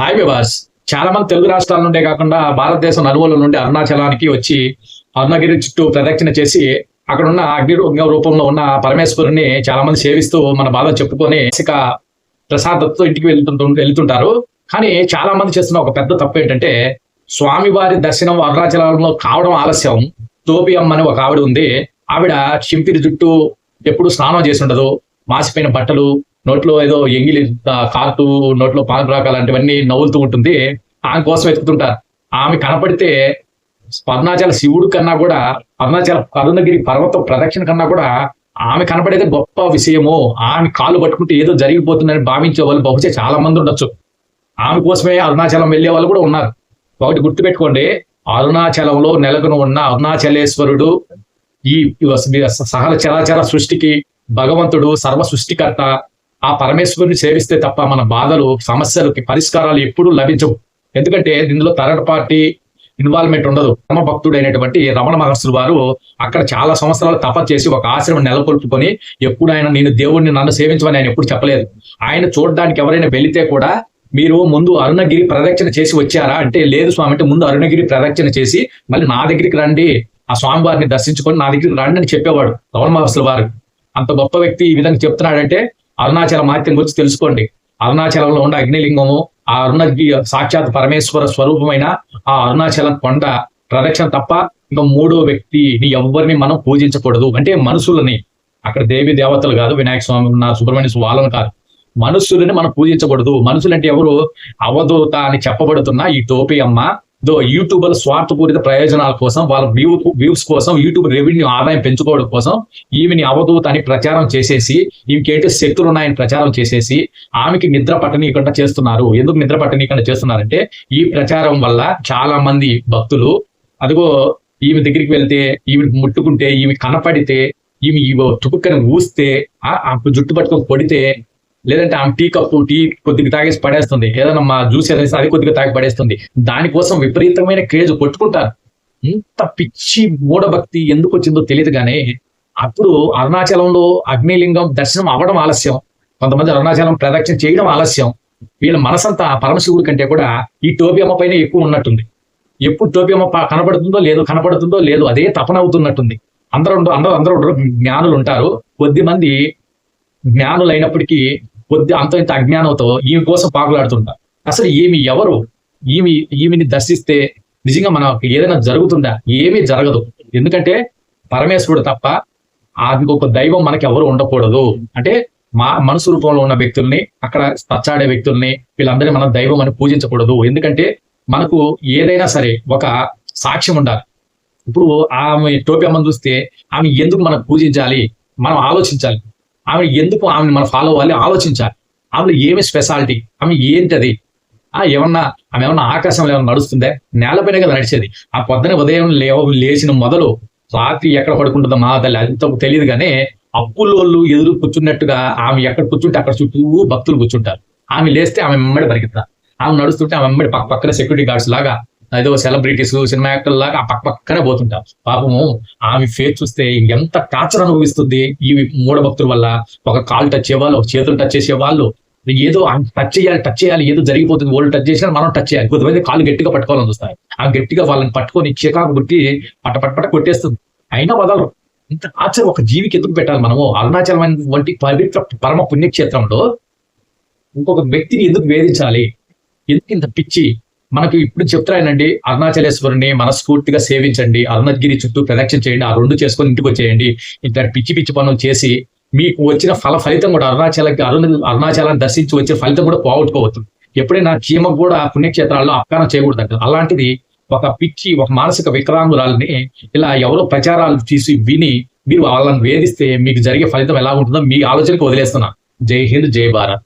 Hi వివాస్ చాలా మంది తెలుగు రాష్ట్రాల నుండే కాకుండా భారతదేశం నలుమూల నుండి అరుణాచలానికి వచ్చి అరుణగిరి చుట్టూ ప్రదక్షిణ చేసి అక్కడ ఉన్న అగ్ని రూపంలో ఉన్న పరమేశ్వరుని చాలా మంది సేవిస్తూ మన బాధ చెప్పుకొని ఇక ప్రసాదంతో ఇంటికి వెళ్తుంటు వెళ్తుంటారు. కానీ చాలా మంది చేస్తున్న ఒక పెద్ద తప్పు ఏంటంటే స్వామివారి దర్శనం అరుణాచలంలో కావడం ఆలస్యం. తోపి అమ్మ అని ఒక ఆవిడ ఉంది. ఆవిడ చింపిరి జుట్టు ఎప్పుడు స్నానం చేసి ఉండదు. మాసిపోయిన బట్టలు నోట్లో ఏదో ఎంగిలి కాటు నోట్లో పానరాక లాంటివన్నీ నవ్వులుతూ ఉంటుంది. ఆమె కోసం వెతుకుతుంటారు. ఆమె కనపడితే అరుణాచల శివుడు కన్నా కూడా అరుణాచల అరుణగిరి పర్వత ప్రదక్షిణ కన్నా కూడా ఆమె కనపడేది గొప్ప విషయము. ఆమె కాలు పట్టుకుంటే ఏదో జరిగిపోతుందని భావించే వాళ్ళు బహుశా చాలా మంది ఉండొచ్చు. ఆమె కోసమే అరుణాచలం వెళ్ళే వాళ్ళు కూడా ఉన్నారు. ఒకటి గుర్తుపెట్టుకోండి. అరుణాచలంలో నెలకొని ఉన్న అరుణాచలేశ్వరుడు ఈ సహల చరాచర సృష్టికి భగవంతుడు సర్వ సృష్టికర్త ఆ పరమేశ్వరుని సేవిస్తే తప్ప మన బాధలు సమస్యలకి పరిష్కారాలు ఎప్పుడూ లభించవు. ఎందుకంటే ఇందులో థర్డ్ పార్టీ ఇన్వాల్వ్మెంట్ ఉండదు. రమ భక్తుడైనటువంటి రమణ మహర్షులు వారు అక్కడ చాలా సంవత్సరాలు తప చేసి ఒక ఆశ్రమం నెలకొల్పుకొని ఎప్పుడు ఆయన నేను దేవుడిని నన్ను సేవించమని ఆయన ఎప్పుడు చెప్పలేదు. ఆయన చూడడానికి ఎవరైనా వెళితే కూడా మీరు ముందు అరుణగిరి ప్రదక్షిణ చేసి వచ్చారా అంటే లేదు స్వామి అంటే ముందు అరుణగిరి ప్రదక్షిణ చేసి మళ్ళీ నా దగ్గరికి రండి. ఆ స్వామి వారిని దర్శించుకొని నా దగ్గరికి రండి అని చెప్పేవాడు రమణ మహర్షుల వారు. అంత గొప్ప వ్యక్తి ఈ విధంగా చెప్తున్నాడంటే అరుణాచల మహత్యం గురించి తెలుసుకోండి. అరుణాచలంలో ఉన్న అగ్నిలింగము ఆ అరుణ సాక్షాత్ పరమేశ్వర స్వరూపమైన ఆ అరుణాచలం కొండ ప్రదక్షిణ తప్ప ఇంకా మూడో వ్యక్తిని ఎవరిని మనం పూజించకూడదు. అంటే మనుషులని అక్కడ దేవి దేవతలు కాదు వినాయక స్వామి ఉన్న సుబ్రహ్మణ్య వాళ్ళని కాదు. మనుషులని మనం పూజించకూడదు. మనుషులంటే ఎవరు? అవధూత అని చెప్పబడుతున్న ఈ టోపీ అమ్మ యూట్యూబర్ స్వార్థపూరిత ప్రయోజనాల కోసం వాళ్ళ వ్యూ వ్యూస్ కోసం యూట్యూబ్ రెవెన్యూ ఆదాయం పెంచుకోవడం కోసం ఈమెని అవధూత అని ప్రచారం చేసేసి ఈమెకేంటి శక్తులు ఉన్నాయని ప్రచారం చేసేసి ఆమెకి నిద్ర పట్టనీయకుండా చేస్తున్నారు. ఎందుకు నిద్ర పట్టనీయకుండా చేస్తున్నారంటే ఈ ప్రచారం వల్ల చాలా మంది భక్తులు అదిగో ఈమె దగ్గరికి వెళ్తే ఈమె ముట్టుకుంటే ఈమె కనపడితే ఈమె ఈ తుపుక్కని ఊస్తే ఆ ఆ జుట్టు పట్టుకొని కొడితే లేదంటే ఆమె టీ కప్పు టీ కొద్దిగా తాగేసి పడేస్తుంది. ఏదైనా మా జ్యూస్ ఏదైనా అది కొద్దిగా తాగి పడేస్తుంది. దానికోసం విపరీతమైన క్రేజ్ కొట్టుకుంటారు. ఇంత పిచ్చి మూఢభక్తి ఎందుకు వచ్చిందో తెలియదు కానీ అప్పుడు అరుణాచలంలో అగ్నిలింగం దర్శనం అవ్వడం ఆలస్యం. కొంతమంది అరుణాచలం ప్రదక్షిణ చేయడం ఆలస్యం. వీళ్ళ మనసంతా పరమశివుడి కంటే కూడా ఈ టోపి అమ్మ పైన ఎక్కువ ఉన్నట్టుంది. ఎప్పుడు టోపి అమ్మ ప- కనపడుతుందో లేదు కనబడుతుందో లేదు అదే తపన అవుతున్నట్టుంది. అందరూ అందరూ అందరూ జ్ఞానులు ఉంటారు. కొద్ది మంది జ్ఞానులు అయినప్పటికీ కొద్ది అంత ఇంత అజ్ఞానంతో ఈమె కోసం పాకులాడుతుంటా. అసలు ఈమె ఎవరు? ఈమె ఈమెని దర్శిస్తే నిజంగా మనకి ఏదైనా జరుగుతుందా? ఏమీ జరగదు. ఎందుకంటే పరమేశ్వరుడు తప్ప ఆ ఇంకొక దైవం మనకి ఎవరు ఉండకూడదు. అంటే మా మనసు రూపంలో ఉన్న వ్యక్తుల్ని అక్కడ పచ్చాడే వ్యక్తుల్ని వీళ్ళందరినీ మనం దైవం అని పూజించకూడదు. ఎందుకంటే మనకు ఏదైనా సరే ఒక సాక్ష్యం ఉండాలి. ఇప్పుడు ఆమె టోపీ అమ్మను చూస్తే ఆమె ఎందుకు మనం పూజించాలి? మనం ఆలోచించాలి. ఆమె ఎందుకు ఆమెను మనం ఫాలో అవ్వాలి? ఆలోచించాలి. ఆమెలో ఏమి స్పెషాలిటీ ఆమె ఏంటది? ఆ ఏమన్నా ఆమె ఏమన్నా ఆకాశంలో ఏమన్నా నడుస్తుందే? నేలపైన కదా నడిచేది. ఆ పొద్దున ఉదయం లేవ లేచిన మొదలు రాత్రి ఎక్కడ పడుకుంటుందో మా తల్లి అంత తెలియదు కానీ అప్పులోళ్ళు ఎదురు కూర్చున్నట్టుగా ఆమె ఎక్కడ కూర్చుంటే అక్కడ చుట్టూ భక్తులు కూర్చుంటారు. ఆమె లేస్తే ఆమె మెమ్మడి పరిగెత్తా ఆమె నడుస్తుంటే ఆమె మెమ్మడి పక్క పక్కన సెక్యూరిటీ గార్డ్స్ లాగా ఏదో సెలబ్రిటీస్ సినిమా యాక్టర్ లాగా ఆ పక్క పక్కనే పోతుంటారు పాపము ఆమె ఫేస్ చూస్తే ఎంత టార్చర్ అనుభవిస్తుంది. ఈ మూఢ భక్తుల వల్ల ఒక కాలు టచ్ చేయాలి ఒక చేతులు టచ్ చేసే వాళ్ళు ఏదో టచ్ చేయాలి టచ్ చేయాలి ఏదో జరిగిపోతుంది. వాళ్ళు టచ్ చేసినా మనం టచ్ చేయాలి. కొంతమంది కాలు గట్టిగా పట్టుకోవాలని చూస్తారు. ఆ గట్టిగా వాళ్ళని పట్టుకొని చికాకు గుట్టి పట్ట పట్ట కొట్టేస్తుంది. అయినా వదలరు. ఇంత టార్చర్ ఒక జీవికి ఎందుకు పెట్టాలి మనము? అరుణాచలం వంటి పవిత్ర పరమ పుణ్యక్షేత్రంలో ఇంకొక వ్యక్తిని ఎందుకు వేధించాలి? ఎందుకు ఇంత పిచ్చి? మనకు ఇప్పుడు చెప్తాయనండి అరుణాచలేశ్వరుని మనస్ఫూర్తిగా సేవించండి అరుణగిరి చుట్టూ ప్రదక్షిణ చేయండి ఆ రెండు చేసుకొని ఇంటికి వచ్చేయండి ఇంత పిచ్చి పిచ్చి పనులు చేసి మీకు వచ్చిన ఫల ఫలితం కూడా అరుణాచలకి అరుణ అరుణాచలాన్ని దర్శించి వచ్చే ఫలితం కూడా పోగొట్టుకోవచ్చు ఎప్పుడైనా చీమ కూడా పుణ్యక్షేత్రాల్లో అపకారం చేయకూడదు అలాంటిది ఒక పిచ్చి ఒక మానసిక వికలాంగురాలని ఇలా ఎవరో ప్రచారాలు తీసి విని మీరు వాళ్ళని వేధిస్తే మీకు జరిగే ఫలితం ఎలా ఉంటుందో మీ ఆలోచనకు వదిలేస్తున్నా. జై హింద్ జై భారత్.